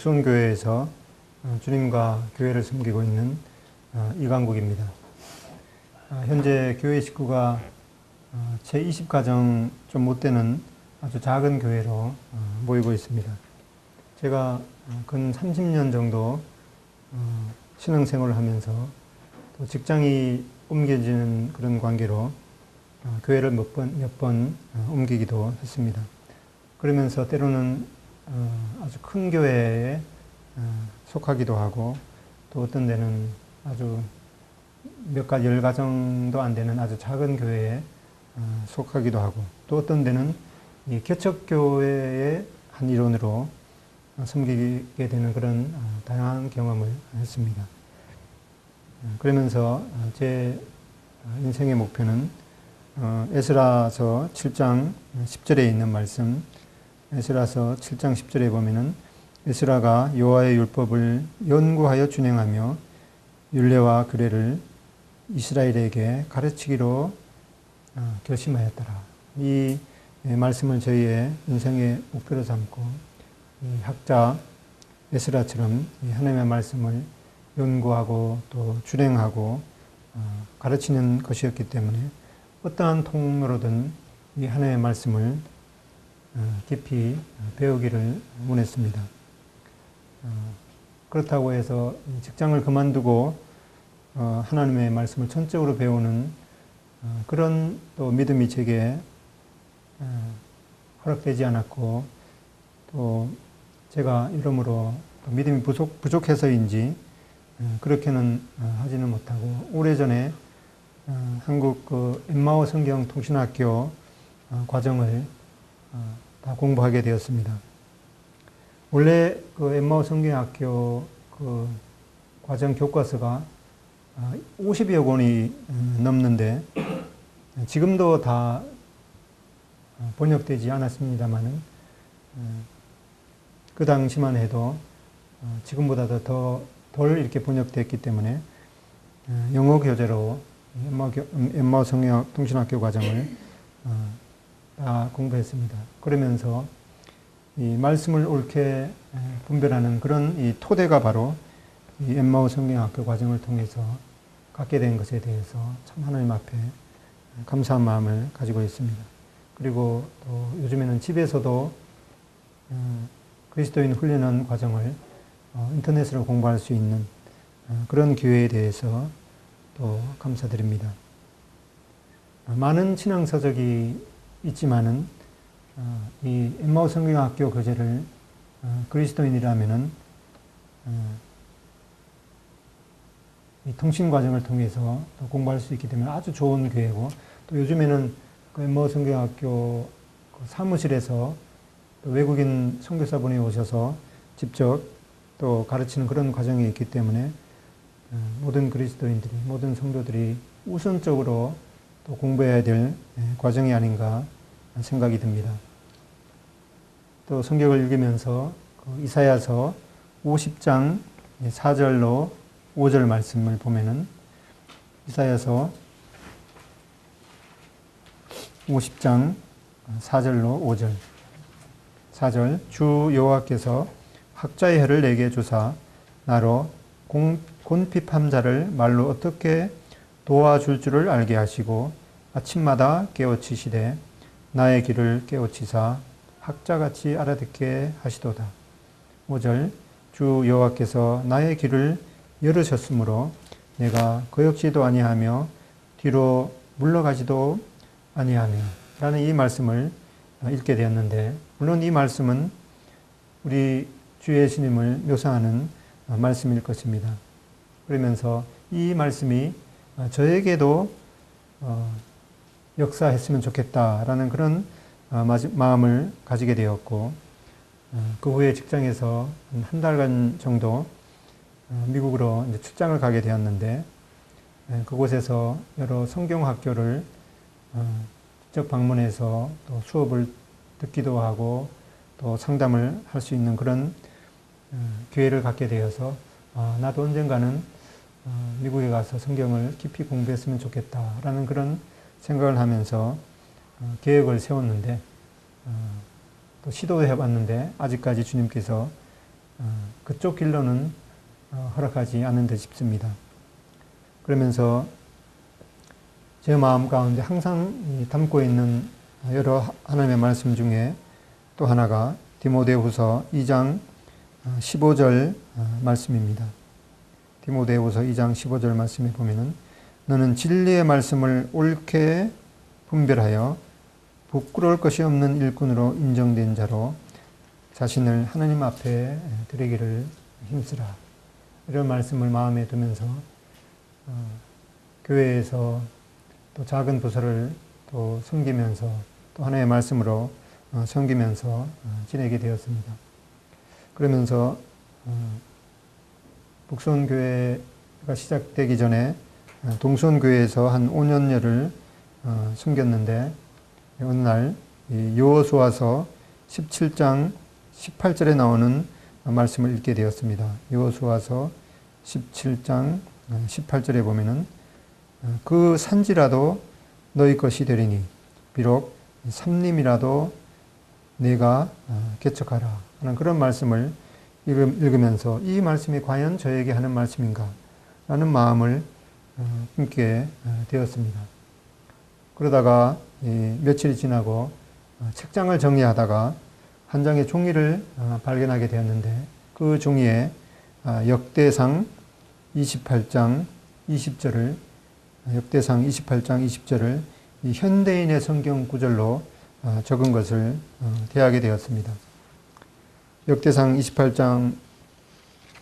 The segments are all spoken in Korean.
어, 복손교회에서 어, 주님과 교회를 섬기고 있는 어, 이강국입니다. 어, 현재 교회 식구가 어, 제 20가정 좀 못 되는 아주 작은 교회로 어, 모이고 있습니다. 제가 어, 근 30년 정도 어, 신앙생활을 하면서 또 직장이 옮겨지는 그런 관계로 어, 교회를 몇 번, 몇번 어, 옮기기도 했습니다. 그러면서 때로는 어, 아주 큰 교회에 어, 속하기도 하고 또 어떤 데는 아주 몇 가지 열 가정도 안 되는 아주 작은 교회에 어, 속하기도 하고 또 어떤 데는 이 개척교회의 한 일원으로 어, 섬기게 되는 그런 어, 다양한 경험을 했습니다. 어, 그러면서 어, 제 어, 인생의 목표는 어, 에스라서 7장 10절에 있는 말씀, 에스라서 7장 10절에 보면은 에스라가 여호와의 율법을 연구하여 준행하며 율례와 규례를 이스라엘에게 가르치기로 어, 결심하였더라. 이 예, 말씀을 저희의 인생의 목표로 삼고 이 학자 에스라처럼 이 하나님의 말씀을 연구하고 또 준행하고 어, 가르치는 것이었기 때문에 어떠한 통로로든 이 하나님의 말씀을 어, 깊이 배우기를 원했습니다. 어, 그렇다고 해서 직장을 그만두고 어, 하나님의 말씀을 전적으로 배우는 그런 또 믿음이 제게 허락되지 않았고 또 제가 이러므로 믿음이 부족, 부족해서인지 그렇게는 하지는 못하고 오래전에 어, 한국 그 엠마오 성경 통신학교 어, 과정을 어, 다 공부하게 되었습니다. 원래 그 엠마오 성경학교 그 과정 교과서가 50여 권이 넘는데 지금도 다 번역되지 않았습니다만은 그 당시만 해도 지금보다도 더 덜 이렇게 번역됐기 때문에 영어 교재로 엠마 성역 통신학교 과정을 어, 다 공부했습니다. 그러면서 이 말씀을 옳게 분별하는 그런 이 토대가 바로 이 엠마오 성경학교 과정을 통해서 갖게 된 것에 대해서 참 하나님 앞에 감사한 마음을 가지고 있습니다. 그리고 또 요즘에는 집에서도 어, 그리스도인 훈련하는 과정을 어, 인터넷으로 공부할 수 있는 그런 기회에 대해서 또 감사드립니다. 많은 신앙 서적이 있지만은 어, 이 엠마오 성경학교 교재를 어, 그리스도인이라면은 어, 이 통신 과정을 통해서 또 공부할 수 있기 때문에 아주 좋은 교회고 또 요즘에는 그 엠마오 성경학교 그 사무실에서 외국인 선교사분이 오셔서 직접 또 가르치는 그런 과정이 있기 때문에 어, 모든 그리스도인들이 모든 성도들이 우선적으로 또 공부해야 될 예, 과정이 아닌가 생각이 듭니다. 또 성경을 읽으면서 그 이사야서 50장 4절로 5절 말씀을 보면은 이사야서 50장 4절로 5절 4절 주 여호와께서 학자의 혀를 내게 주사 나로 공, 곤핍함 자를 말로 어떻게 도와줄 줄을 알게 하시고 아침마다 깨우치시되 나의 길을 깨우치사 학자같이 알아듣게 하시도다. 5절 주 여호와께서 나의 길을 열으셨으므로 내가 거역지도 아니하며 뒤로 물러가지도 아니하며 라는 이 말씀을 읽게 되었는데 물론 이 말씀은 우리 주 예수님을 묘사하는 말씀일 것입니다. 그러면서 이 말씀이 저에게도 어, 역사했으면 좋겠다라는 그런 어, 마음을 가지게 되었고 어, 그 후에 직장에서 한 달간 정도 미국으로 출장을 가게 되었는데 그곳에서 여러 성경 학교를 직접 방문해서 또 수업을 듣기도 하고 또 상담을 할 수 있는 그런 기회를 갖게 되어서 아, 나도 언젠가는 어, 미국에 가서 성경을 깊이 공부했으면 좋겠다라는 그런 생각을 하면서 어, 계획을 세웠는데 어, 또 시도도 해 봤는데 아직까지 주님께서 어, 그쪽 길로는 어, 허락하지 않는 듯 싶습니다. 그러면서 제 마음 가운데 항상 담고 있는 여러 하나님의 말씀 중에 또 하나가 디모데후서 2장 15절 말씀입니다. 디모데후서 2장 15절 말씀에 보면은 너는 진리의 말씀을 옳게 분별하여 부끄러울 것이 없는 일꾼으로 인정된 자로 자신을 하나님 앞에 드리기를 힘쓰라. 이런 말씀을 마음에 두면서 어, 교회에서 또 작은 부서를 또 섬기면서 또 하나의 말씀으로 어, 섬기면서 어, 지내게 되었습니다. 그러면서 어, 북선교회가 시작되기 전에 어, 동선교회에서 한 5년여를 어, 섬겼는데 어느 날 요호수아서 17장 18절에 나오는 말씀을 읽게 되었습니다. 요호수아서 17장 18절에 보면은 그 산지라도 너희 것이 되리니 비록 삼림이라도 내가 개척하라 하는 그런 말씀을 읽으면서 이 말씀이 과연 저에게 하는 말씀인가 라는 마음을 품게 되었습니다. 그러다가 며칠이 지나고 어, 책장을 정리하다가 한 장의 종이를 어, 발견하게 되었는데 그 종이에 아, 역대상 28장 20절을 역대상 28장 20절을 현대인의 성경 구절로 어, 적은 것을 대하게 되었습니다. 역대상 28장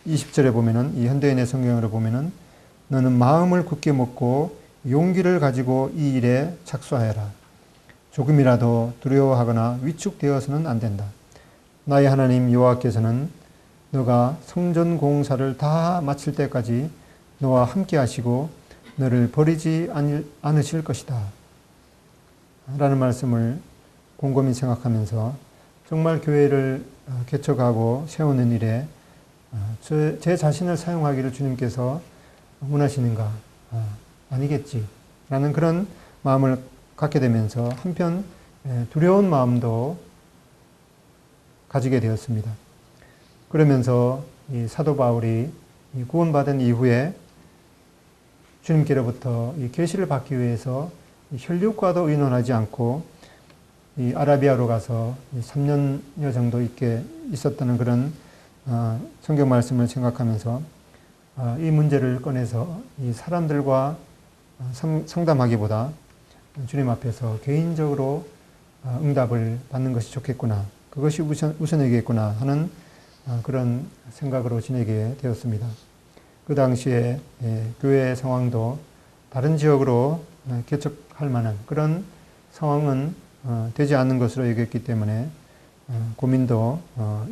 20절에 보면은 이 현대인의 성경으로 보면은 너는 마음을 굳게 먹고 용기를 가지고 이 일에 착수하여라. 조금이라도 두려워하거나 위축되어서는 안 된다. 나의 하나님 여호와께서는 너가 성전 공사를 다 마칠 때까지 너와 함께 하시고 너를 버리지 않으실 것이다. 라는 말씀을 곰곰이 생각하면서 정말 교회를 어, 개척하고 세우는 일에 어, 제 자신을 사용하기를 주님께서 원하시는가? 어, 아니겠지. 라는 그런 마음을 갖게 되면서 한편 두려운 마음도 가지게 되었습니다. 그러면서 이 사도 바울이 구원받은 이후에 주님께로부터 이 계시를 받기 위해서 혈육과도 의논하지 않고 이 아라비아로 가서 3년여 정도 있게 있었다는 그런 어, 성경 말씀을 생각하면서 어, 이 문제를 꺼내서 이 사람들과 상담하기보다 주님 앞에서 개인적으로 어, 응답을 받는 것이 좋겠구나. 그것이 우선, 우선이겠구나 하는 어, 그런 생각으로 지내게 되었습니다. 그 당시에 예, 교회 상황도 다른 지역으로 어, 개척할 만한 그런 상황은 되지 않는 것으로 여겼기 때문에 고민도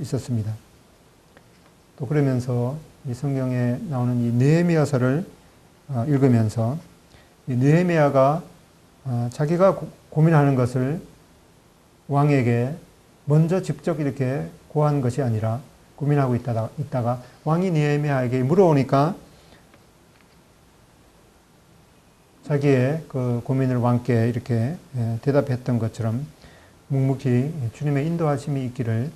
있었습니다. 또 그러면서 이 성경에 나오는 이 느헤미야서를 읽으면서 느헤미야가 어, 자기가 고민하는 것을 왕에게 먼저 직접 이렇게 고한 것이 아니라 고민하고 있다가, 있다가 왕이 느헤미야에게 물어오니까 자기의 그 고민을 왕께 이렇게 예, 대답했던 것처럼 묵묵히 주님의 인도하심이 있기를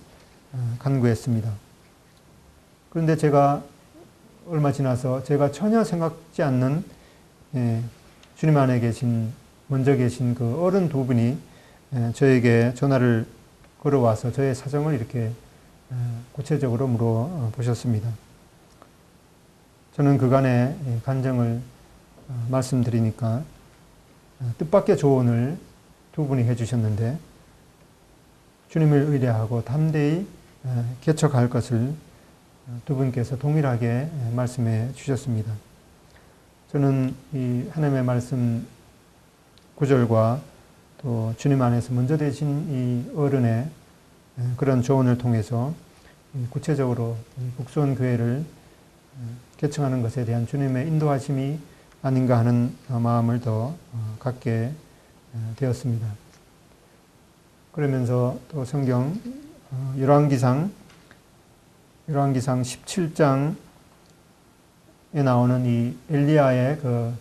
어, 간구했습니다. 그런데 제가 얼마 지나서 제가 전혀 생각지 않는 예, 주님 안에 계신 먼저 계신 그 어른 두 분이 저에게 전화를 걸어와서 저의 사정을 이렇게 구체적으로 물어보셨습니다. 저는 그간의 간정을 어, 말씀드리니까 어, 뜻밖의 조언을 두 분이 해주셨는데 주님을 의뢰하고 담대히 개척할 것을 어, 두 분께서 동일하게 말씀해 주셨습니다. 저는 이 하나님의 말씀 구절과 또 주님 안에서 먼저 되신 이 어른의 그런 조언을 통해서 구체적으로 북수원 교회를 개청하는 것에 대한 주님의 인도하심이 아닌가 하는 마음을 더 어, 갖게 되었습니다. 그러면서 또 성경 어, 열왕기상 열왕기상 17장 에 나오는 이 엘리야의 그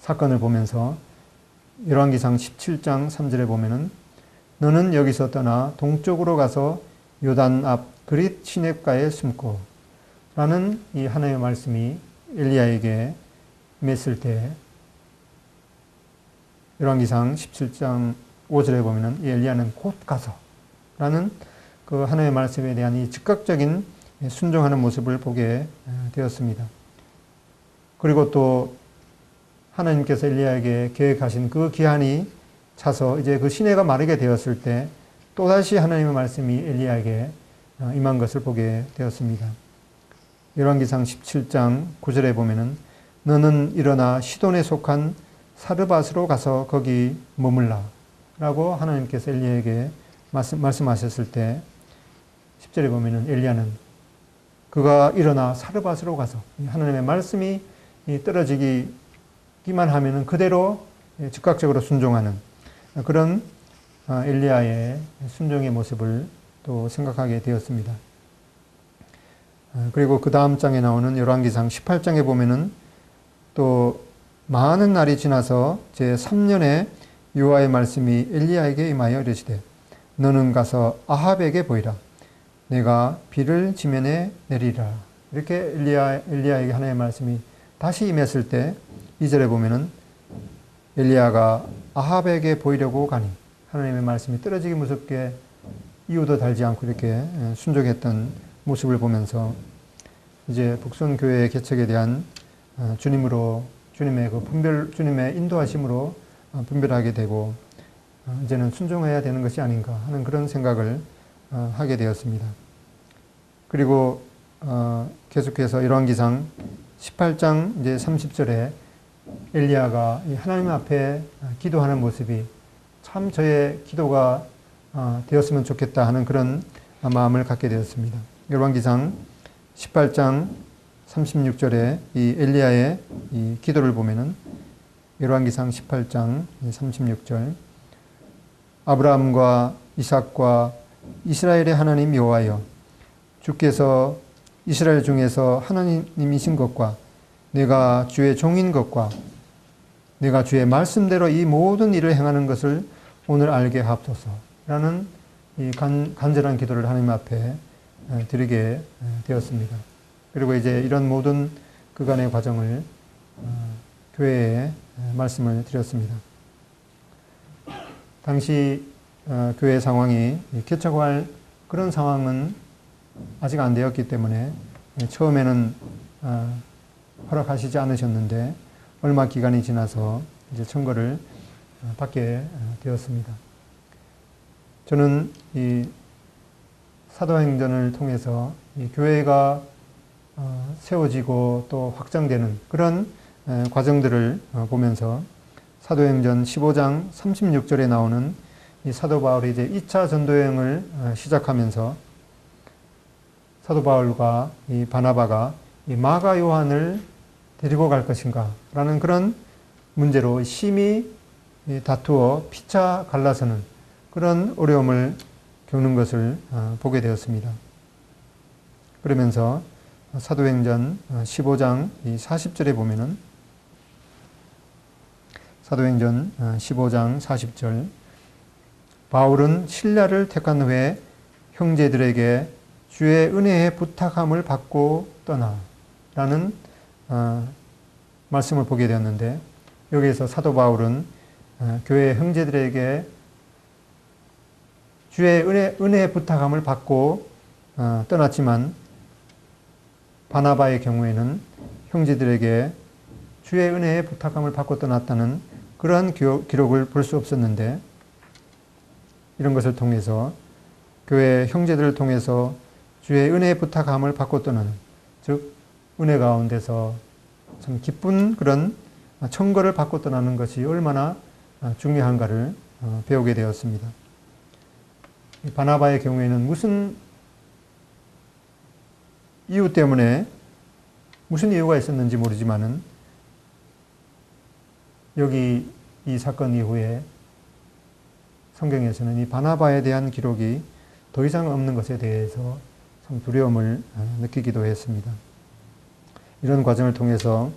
사건을 보면서 열왕기상 17장 3절에 보면은 너는 여기서 떠나 동쪽으로 가서 요단 앞 그릿 시냅가에 숨고 라는 이 하나님의 말씀이 엘리야에게 맺을 때 열왕기상 17장 5절에 보면은 이 엘리야는 곧 가서 라는 그 하나님의 말씀에 대한 이 즉각적인 순종하는 모습을 보게 되었습니다. 그리고 또 하나님께서 엘리야에게 계획하신 그 기한이 차서 이제 그 시내가 마르게 되었을 때 또다시 하나님의 말씀이 엘리야에게 임한 것을 보게 되었습니다. 열왕기상 17장 9절에 보면은 너는 일어나 시돈에 속한 사르밧으로 가서 거기 머물라 라고 하나님께서 엘리야에게 말씀, 말씀하셨을 때 10절에 보면은 엘리야는 그가 일어나 사르밧으로 가서 하나님의 말씀이 떨어지기만 하면은 그대로 즉각적으로 순종하는 그런 엘리야의 순종의 모습을 또 생각하게 되었습니다. 그리고 그 다음 장에 나오는 열왕기상 18장에 보면은 또 많은 날이 지나서 제 3년에 요하의 말씀이 엘리야에게 임하여 이르시되 너는 가서 아합에게 보이라 내가 비를 지면에 내리라 이렇게 엘리야 엘리야에게 하나님의 말씀이 다시 임했을 때 2절에 보면은 엘리야가 아합에게 보이려고 가니 하나님의 말씀이 떨어지기 무섭게 이유도 달지 않고 이렇게 순종했던 모습을 보면서 이제 북선 교회의 개척에 대한 어, 주님으로 주님의 그 분별 주님의 인도하심으로 어, 분별하게 되고 어, 이제는 순종해야 되는 것이 아닌가 하는 그런 생각을 하게 되었습니다. 그리고 계속해서 열왕기상 18장 이제 30절에 엘리야가 하나님 앞에 기도하는 모습이 참 저의 기도가 되었으면 좋겠다 하는 그런 마음을 갖게 되었습니다. 열왕기상 18장 36절에 이 엘리야의 이 기도를 보면은 열왕기상 18장 36절 아브라함과 이삭과 이스라엘의 하나님 여호와여 주께서 이스라엘 중에서 하나님이신 것과 내가 주의 종인 것과 내가 주의 말씀대로 이 모든 일을 행하는 것을 오늘 알게 하옵소서라는 이 간, 간절한 기도를 하나님 앞에 드리게 되었습니다. 그리고 이제 이런 모든 그간의 과정을 어, 교회에 말씀을 드렸습니다. 당시 어, 교회 상황이 개척할 그런 상황은 아직 안 되었기 때문에 처음에는 어, 허락하시지 않으셨는데 얼마 기간이 지나서 이제 청거를 받게 되었습니다. 저는 이 사도행전을 통해서 교회가 어, 세워지고 또 확장되는 그런 과정들을 어, 보면서 사도행전 15장 36절에 나오는 이 사도 바울이 이제 2차 전도여행을 어, 시작하면서 사도 바울과 이 바나바가 이 마가 요한을 데리고 갈 것인가 라는 그런 문제로 심히 다투어 피차 갈라서는 그런 어려움을 겪는 것을 어, 보게 되었습니다. 그러면서 사도행전 15장 40절에 보면은 사도행전 15장 40절 바울은 신라를 택한 후에 형제들에게 주의 은혜의 부탁함을 받고 떠나 라는 어, 말씀을 보게 되었는데 여기에서 사도 바울은 어, 교회 형제들에게 주의 은혜, 은혜의 부탁함을 받고 어, 떠났지만 바나바의 경우에는 형제들에게 주의 은혜의 부탁함을 받고 떠났다는 그러한 기록을 볼 수 없었는데 이런 것을 통해서 교회 형제들을 통해서 주의 은혜의 부탁함을 받고 떠나는 즉 은혜 가운데서 참 기쁜 그런 청거를 받고 떠나는 것이 얼마나 중요한가를 어, 배우게 되었습니다. 바나바의 경우에는 무슨 이유 때문에 무슨 이유가 있었는지 모르지만은 여기 이 사건 이후에 성경에서는 이 바나바에 대한 기록이 더 이상 없는 것에 대해서 참 두려움을 어, 느끼기도 했습니다. 이런 과정을 통해서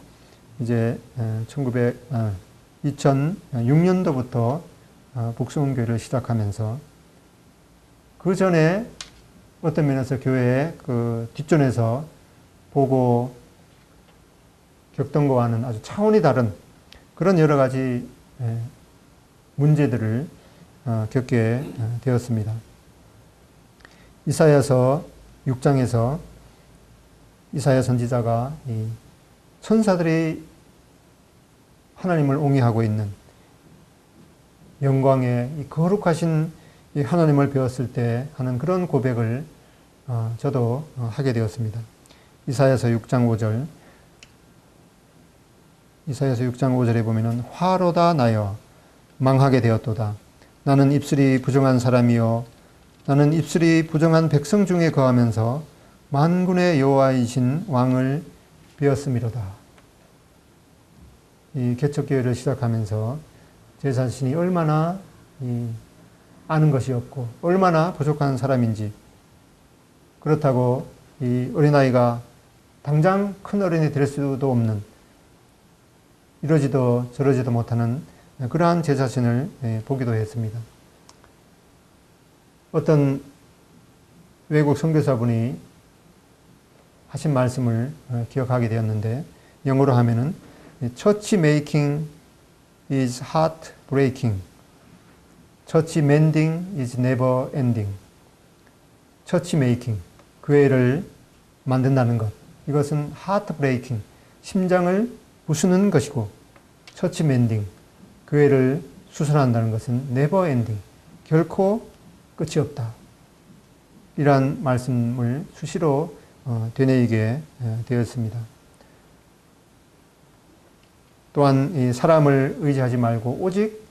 이제 1900, 2006년도부터 복숭교를 시작하면서 그 전에 어떤 면에서 교회의 그 뒷전에서 보고 겪던 거와는 아주 차원이 다른 그런 여러 가지 예, 문제들을 어, 겪게 어, 되었습니다. 이사야서 6장에서 이사야 선지자가 천사들이 하나님을 옹이하고 있는 영광의 거룩하신 하나님을 배웠을 때 하는 그런 고백을 어, 저도 하게 되었습니다. 이사야서 6장 5절 이사야서 6장 5절에 보면은 화로다 나여 망하게 되었도다. 나는 입술이 부정한 사람이요 나는 입술이 부정한 백성 중에 거하면서 만군의 여호와이신 왕을 배웠음이로다. 이 개척교회를 시작하면서 제 자신이 얼마나 아는 것이 없고 얼마나 부족한 사람인지 그렇다고 이 어린아이가 당장 큰 어른이 될 수도 없는 이러지도 저러지도 못하는 그러한 제 자신을 예, 보기도 했습니다. 어떤 외국 선교사분이 하신 말씀을 어, 기억하게 되었는데 영어로 하면은 처치 메이킹 is heart breaking. 처치 멘딩 is never ending. 처치 메이킹 교회를 만든다는 것. 이것은 하트 브레이킹, 심장을 부수는 것이고, 처치 멘딩, 교회를 수선한다는 것은 네버 엔딩, 결코 끝이 없다. 이러한 말씀을 수시로 어, 되뇌이게 어, 되었습니다. 또한 사람을 의지하지 말고 오직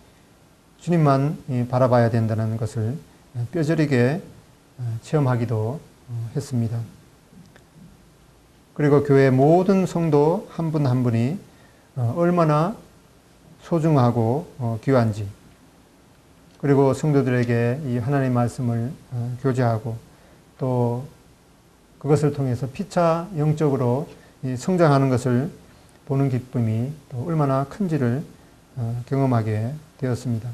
주님만 바라봐야 된다는 것을 뼈저리게 어, 체험하기도 했습니다. 그리고 교회 모든 성도 한 분한 한 분이 어, 얼마나 소중하고 어, 귀한지 그리고 성도들에게 이 하나님의 말씀을 어, 교제하고 또 그것을 통해서 피차 영적으로 성장하는 것을 보는 기쁨이 또 얼마나 큰지를 경험하게 되었습니다.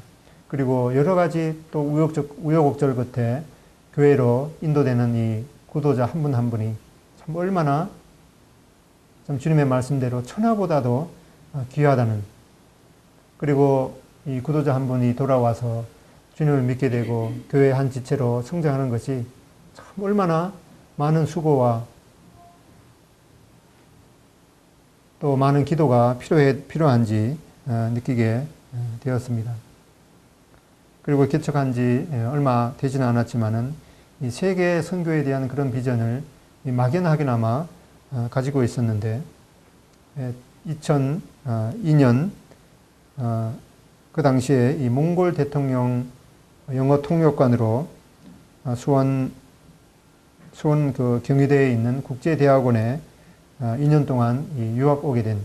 그리고 여러 가지 또 우여곡절, 우여곡절 끝에 교회로 인도되는 이 구도자 한 분한 한 분이 참 얼마나 참 주님의 말씀대로 천하보다도 어, 귀하다는 그리고 이 구도자 한 분이 돌아와서 주님을 믿게 되고 교회 한 지체로 성장하는 것이 참 얼마나 많은 수고와 또 많은 기도가 필요해, 필요한지 어, 느끼게 어, 되었습니다. 그리고 개척한 지 얼마 되지는 않았지만은 이 세계 선교에 대한 그런 비전을 막연하게나마 어, 가지고 있었는데 2002년 어, 그 당시에 이 몽골 대통령 영어 통역관으로 어, 수원 수원 그 경희대에 있는 국제대학원에 2년 동안 유학 오게 된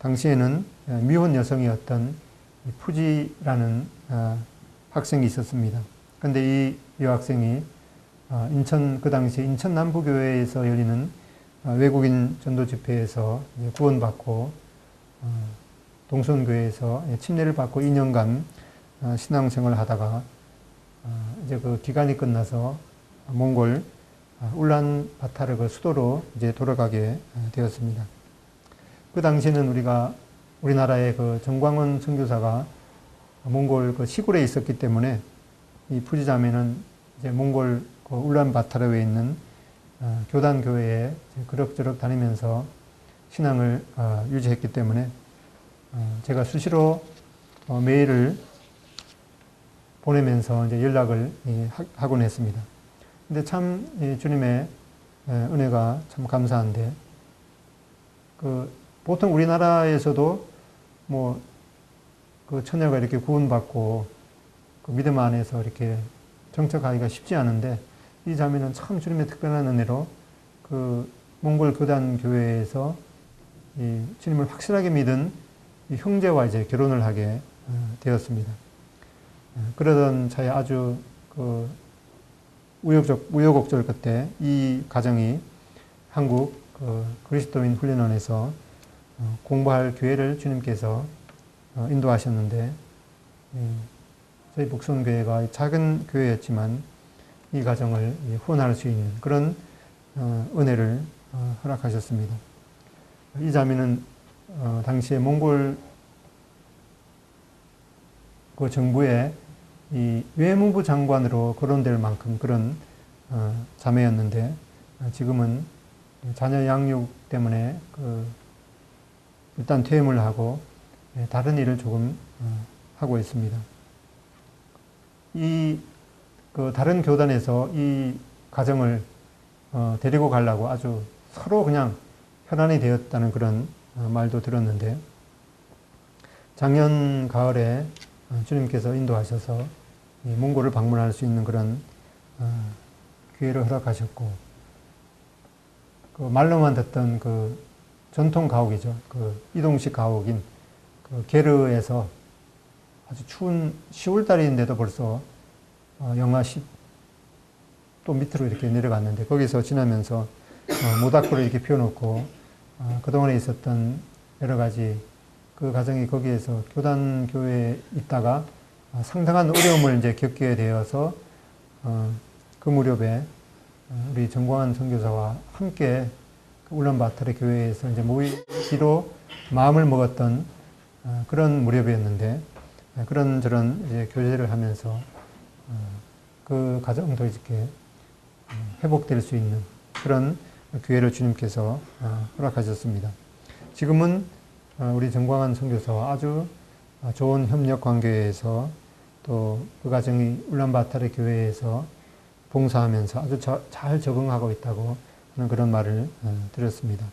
당시에는 미혼 여성이었던 푸지라는 학생이 있었습니다. 그런데 이 여학생이 인천 그 당시 인천 남부교회에서 열리는 어, 외국인 전도 집회에서 구원받고 어, 동선교회에서 침례를 받고 2년간 어, 신앙생활을 하다가 이제 그 기간이 끝나서 몽골 울란바타르 그 수도로 이제 돌아가게 되었습니다. 그 당시에는 우리가 우리나라의 그 정광훈 선교사가 몽골 그 시골에 있었기 때문에 이 푸지자매는 이제 몽골 그 울란바타르에 있는 어, 교단 교회에 그럭저럭 다니면서 신앙을 어, 유지했기 때문에 어, 제가 수시로 메일을 보내면서 이제 연락을 하곤 했습니다. 근데 참 주님의 은혜가 참 감사한데 그 보통 우리나라에서도 뭐 그 처녀가 이렇게 구원받고 그 믿음 안에서 이렇게 정착하기가 쉽지 않은데 이 자매는 참 주님의 특별한 은혜로 그 몽골 교단 교회에서 이 주님을 확실하게 믿은 형제와 이제 결혼을 하게 어, 되었습니다. 어, 그러던 차에 아주 그 우여곡절, 우여곡절 끝에 이 가정이 한국 그 그리스도인 훈련원에서 어, 공부할 교회를 주님께서 인도하셨는데 저희 복선교회가 작은 교회였지만 이 가정을 후원할 수 있는 그런 어, 은혜를 어, 허락하셨습니다. 이 자매는 어, 당시에 몽골 그 정부의 이 외무부 장관으로 거론될 만큼 그런 자매였는데 지금은 자녀 양육 때문에 그 일단 퇴임을 하고 예, 다른 일을 조금 하고 있습니다. 이 그 다른 교단에서 이 가정을 어, 데리고 가려고 아주 서로 그냥 혈안이 되었다는 그런 어, 말도 들었는데 작년 가을에 어, 주님께서 인도하셔서 몽골을 방문할 수 있는 그런 어, 기회를 허락하셨고 그 말로만 듣던 그 전통 가옥이죠. 그 이동식 가옥인 그 게르에서 아주 추운 10월 달인데도 벌써 영하 10, 또 밑으로 이렇게 내려갔는데 거기서 지나면서 모닥불을 이렇게 피워놓고 그동안에 있었던 여러 가지 그 가정이 거기에서 교단 교회에 있다가 상당한 어려움을 이제 겪게 되어서 어, 그 무렵에 우리 정광환 선교사와 함께 그 울란바토르 교회에서 이제 모이기로 마음을 먹었던 어, 그런 무렵이었는데 그런 저런 이제 교제를 하면서 어, 그 가정도 이렇게 회복될 수 있는 그런 기회를 주님께서 허락하셨습니다. 지금은 우리 정광환 선교사와 아주 좋은 협력 관계에서 또 그 가정이 울란바타르 교회에서 봉사하면서 아주 잘 적응하고 있다고 하는 그런 말을 들었습니다.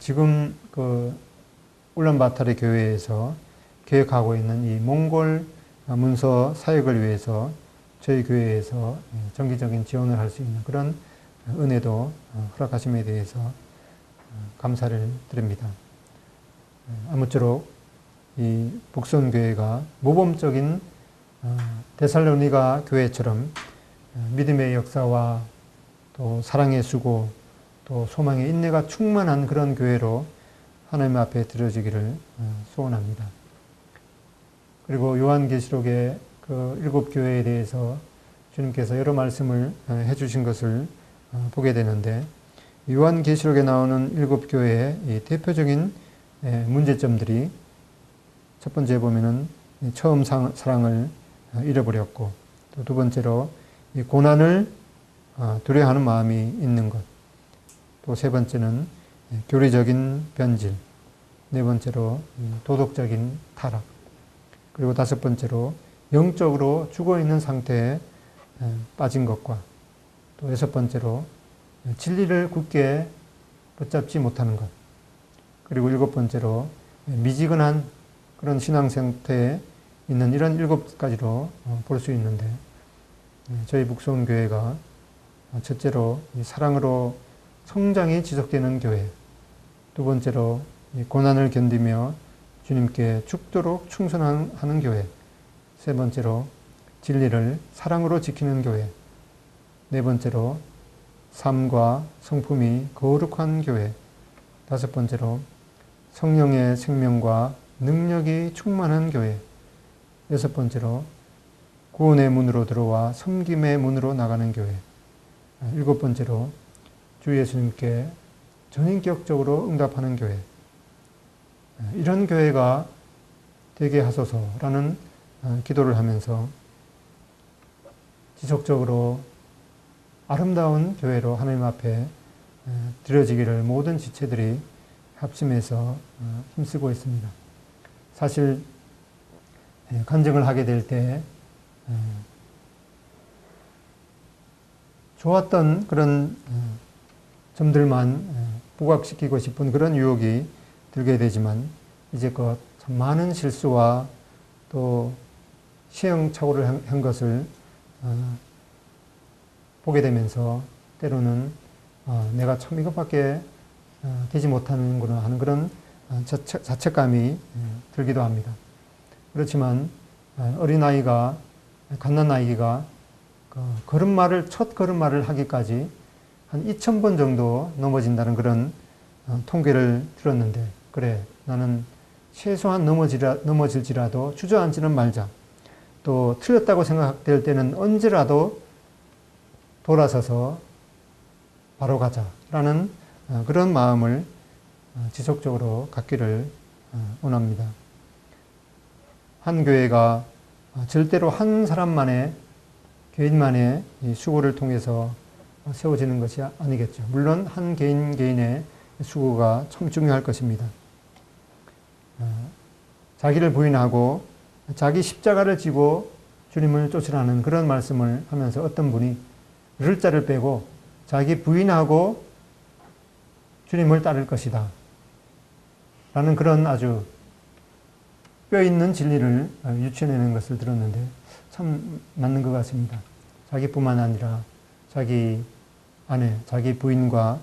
지금 그 울란바타르 교회에서 계획하고 있는 이 몽골 문서 사역을 위해서 저희 교회에서 정기적인 지원을 할 수 있는 그런 은혜도 허락하심에 대해서 감사를 드립니다. 아무쪼록 이 북선교회가 모범적인 데살로니가 교회처럼 믿음의 역사와 또 사랑의 수고 또 소망의 인내가 충만한 그런 교회로 하나님 앞에 드려지기를 소원합니다. 그리고 요한계시록의 그 일곱 교회에 대해서 주님께서 여러 말씀을 해주신 것을 보게 되는데 요한계시록에 나오는 일곱 교회의 대표적인 문제점들이 첫 번째 보면은 처음 사랑을 잃어버렸고 또 두 번째로 고난을 어, 두려워하는 마음이 있는 것. 또 세 번째는 교리적인 변질. 네 번째로 도덕적인 타락. 그리고 다섯 번째로 영적으로 죽어 있는 상태에 빠진 것과 또 여섯 번째로 진리를 굳게 붙잡지 못하는 것. 그리고 일곱 번째로 미지근한 그런 신앙 상태에 있는 이런 일곱 가지로 어, 볼수 있는데 네, 저희 북송교회가 첫째로 사랑으로 성장이 지속되는 교회, 두 번째로 고난을 견디며 주님께 죽도록 충성하는 교회, 세 번째로 진리를 사랑으로 지키는 교회, 네 번째로 삶과 성품이 거룩한 교회, 다섯 번째로 성령의 생명과 능력이 충만한 교회, 여섯 번째로 구원의 문으로 들어와 섬김의 문으로 나가는 교회, 일곱 번째로 주 예수님께 전인격적으로 응답하는 교회, 이런 교회가 되게 하소서라는 어, 기도를 하면서 지속적으로 아름다운 교회로 하나님 앞에 드려지기를 모든 지체들이 합심해서 어, 힘쓰고 있습니다. 사실 간증을 하게 될 때 좋았던 그런 점들만 부각시키고 싶은 그런 유혹이 들게 되지만 이제껏 많은 실수와 또 시행착오를 한 것을 어, 보게 되면서 때로는 어, 내가 참 이것밖에 어, 되지 못하는구나 하는 그런 자책감이 들기도 합니다. 그렇지만 어린아이가 갓난아이가 그 걸음마를 첫 걸음마를 하기까지 한 2,000번 정도 넘어진다는 그런 통계를 들었는데 그래 나는 최소한 넘어지라, 넘어질지라도 주저앉지는 말자. 또 틀렸다고 생각될 때는 언제라도 돌아서서 바로 가자라는 어, 그런 마음을 어, 지속적으로 갖기를 어, 원합니다. 한 교회가 어, 절대로 한 사람만의 개인만의 이 수고를 통해서 세워지는 것이 아니겠죠. 물론 한 개인 개인의 수고가 참 중요할 것입니다. 어, 자기를 부인하고 자기 십자가를 지고 주님을 쫓으라는 그런 말씀을 하면서 어떤 분이 를자를 빼고 자기 부인하고 주님을 따를 것이다. 라는 그런 아주 뼈 있는 진리를 유치해내는 것을 들었는데 참 맞는 것 같습니다. 자기뿐만 아니라 자기 아내, 자기 부인과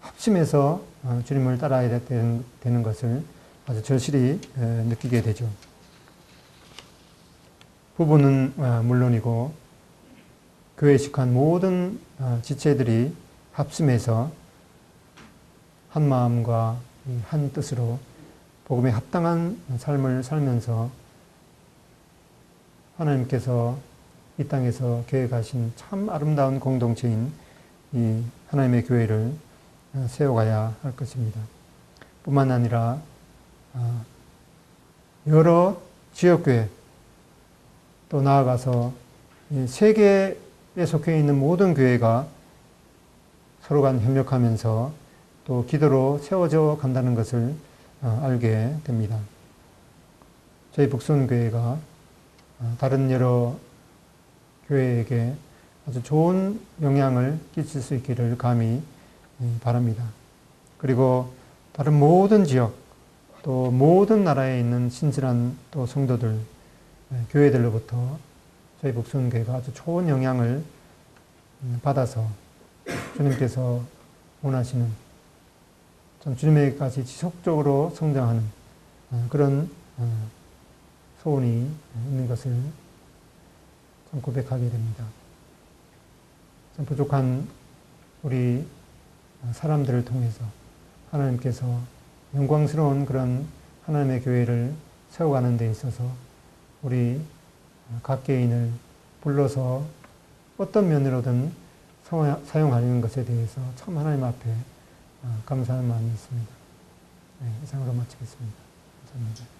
합심해서 어, 주님을 따라야 되는 것을 아주 절실히 느끼게 되죠. 부부는 어, 물론이고 교회에 식한 모든 어, 지체들이 합심해서 한 마음과 한 뜻으로 복음에 합당한 삶을 살면서 하나님께서 이 땅에서 계획하신 참 아름다운 공동체인 이 하나님의 교회를 어, 세워가야 할 것입니다. 뿐만 아니라 여러 지역교회 또 나아가서 세계에 속해 있는 모든 교회가 서로 간 협력하면서 또 기도로 세워져 간다는 것을 어, 알게 됩니다. 저희 북선교회가 어, 다른 여러 교회에게 아주 좋은 영향을 끼칠 수 있기를 감히 바랍니다. 그리고 다른 모든 지역 또 모든 나라에 있는 신실한 또 성도들 네, 교회들로부터 저희 북순교회가 아주 좋은 영향을 음, 받아서 주님께서 원하시는 참 주님에게까지 지속적으로 성장하는 어, 그런 어, 소원이 있는 것을 참 고백하게 됩니다. 참 부족한 우리 사람들을 통해서 하나님께서 영광스러운 그런 하나님의 교회를 세워가는 데 있어서 우리 각 개인을 불러서 어떤 면으로든 사용하는 것에 대해서 참 하나님 앞에 어, 감사한 마음이 있습니다. 네, 이상으로 마치겠습니다. 감사합니다.